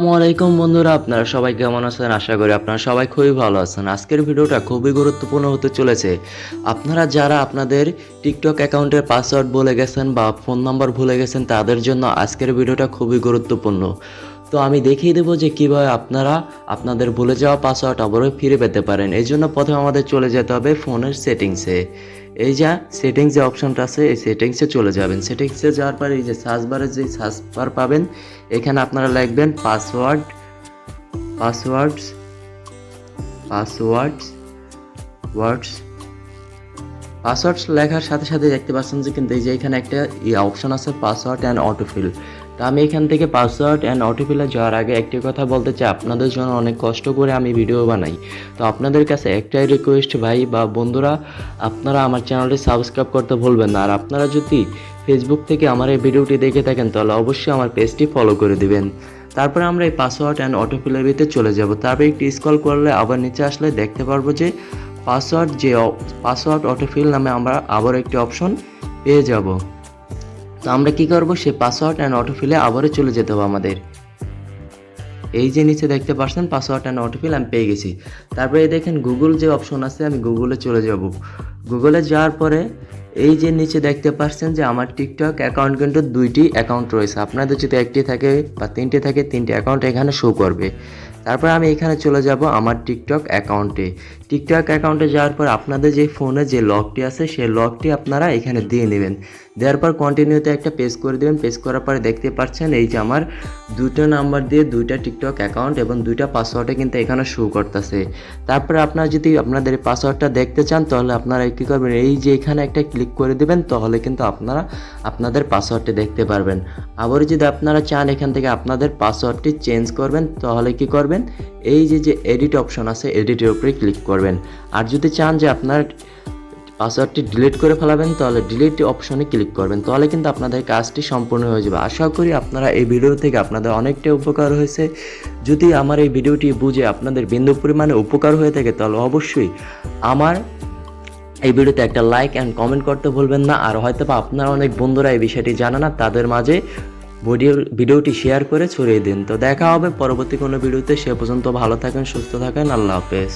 আসসালামু আলাইকুম বন্ধুরা, আপনারা সবাই কেমন আছেন? আশা করি আপনারা সবাই খুবই ভালো আছেন। আজকের ভিডিওটা খুবই গুরুত্বপূর্ণ হতে চলেছে। আপনারা যারা আপনাদের টিকটক অ্যাকাউন্টের পাসওয়ার্ড ভুলে গেছেন বা ফোন নাম্বার ভুলে গেছেন, তাদের জন্য আজকের ভিডিওটা খুবই গুরুত্বপূর্ণ। তো আমি দেখিয়ে দেবো যে কীভাবে আপনারা আপনাদের ভুলে যাওয়া পাসওয়ার্ড আবারও ফিরে পেতে পারেন। এই জন্য প্রথমে আমাদের চলে যেতে হবে ফোনের সেটিংসে এই যা সেটিংস যে অপশনটা আছে, এই সেটিংসে চলে যাবেন। সেটিংসে যাওয়ার পরে এই যে সার্চ বারে যে সার্চ বার পাবেন, এখানে আপনারা লিখবেন password passwords passwords words passwords লেখার সাথে সাথে দেখতে পাচ্ছেন যে কিন্তু এই যে এখানে একটা অপশন আছে পাসওয়ার্ড অ্যান্ড অটোফিল তো আমি এখান থেকে পাসওয়ার্ড অ্যান্ড অটোফিলে যাওয়ার আগে একটি কথা বলতে চাই। আপনাদের জন্য অনেক কষ্ট করে আমি ভিডিও বানাই। তো আপনাদের কাছে একটাই রিকোয়েস্ট ভাই বা বন্ধুরা, আপনারা আমার চ্যানেলটি সাবস্ক্রাইব করতে ভুলবেন না। আর আপনারা যদি ফেসবুক থেকে আমার এই ভিডিওটি দেখে থাকেন, তাহলে অবশ্যই আমার পেজটি ফলো করে দিবেন। তারপরে আমরা এই পাসওয়ার্ড অ্যান্ড অটোফিলের ভিতরে চলে যাব। তারপরে একটু স্কল করলে আবার নিচে আসলে দেখতে পারব যে পাসওয়ার্ড যে পাসওয়ার্ড অটোফিল নামে আমরা আবার একটি অপশন পেয়ে যাব। তো আমরা কি করব? সে পাসওয়ার্ড অ্যান্ড অটোফিলে আবারও চলে যেতে হবে আমাদের। এই যে নিচে দেখতে পাচ্ছেন, পাসওয়ার্ড অ্যান্ড অটোফিল আমি পেয়ে গেছি। তারপরে দেখেন গুগল যে অপশন আছে, আমি গুগলে চলে যাব। গুগলে যাওয়ার পরে এই যে নিচে দেখতে পাচ্ছেন যে আমার টিকটক অ্যাকাউন্ট কিন্তু দুইটি অ্যাকাউন্ট রয়েছে। আপনাদের যদি একটি থাকে বা তিনটে থাকে, তিনটে অ্যাকাউন্ট এখানে শো করবে। তারপর আমি এখানে চলে যাব আমার টিকটক অ্যাকাউন্টে টিকটক অ্যাকাউন্টে যাওয়ার পর আপনাদের যে ফোনে যে লকটি আছে, সেই লকটি আপনারা এখানে দিয়ে নেবেন। দেওয়ার পর কন্টিনিউতে একটা পেজ করে দেবেন। পেজ করার পরে দেখতে পাচ্ছেন এই যে আমার দুটো নাম্বার দিয়ে দুইটা টিকটক অ্যাকাউন্ট এবং দুইটা পাসওয়ার্ডে কিন্তু এখানে শো করতেছে। তারপরে আপনারা যদি আপনাদের পাসওয়ার্ডটা দেখতে চান, তাহলে আপনারা কী করবেন। এই যে এখানে একটা ক্লিক করে দেবেন, তাহলে কিন্তু আপনারা আপনাদের পাসওয়ার্ডটি দেখতে পারবেন। আবার যদি আপনারা চান এখান থেকে আপনাদের পাসওয়ার্ডটি চেঞ্জ করবেন, তাহলে কি করবেন? এই যে যে এডিট অপশন আছে এডিটের উপরে ক্লিক করবেন। আর যদি চান যে আপনার পাসওয়ার্ডটি ডিলিট করে ফেলাবেন, তাহলে ডিলিট অপশনে ক্লিক করবেন। তাহলে কিন্তু আপনাদের কাজটি সম্পূর্ণ হয়ে যাবে। আশা করি আপনারা এই ভিডিও থেকে আপনাদের অনেকটা উপকার হয়েছে। যদি আমার এই ভিডিওটি বুঝে আপনাদের বিন্দু পরিমাণে উপকার হয়ে থাকে, তাহলে অবশ্যই আমার এই ভিডিওতে একটা লাইক অ্যান্ড কমেন্ট করতে ভুলবেন না। আর হয়তো বা আপনার অনেক বন্ধুরা এই বিষয়টি জানে না, তাদের মাঝে ভিডিও ভিডিওটি শেয়ার করে ছড়িয়ে দিন। তো দেখা হবে পরবর্তী কোনো ভিডিওতে। সে পর্যন্ত ভালো থাকেন, সুস্থ থাকেন। আল্লাহ হাফেজ।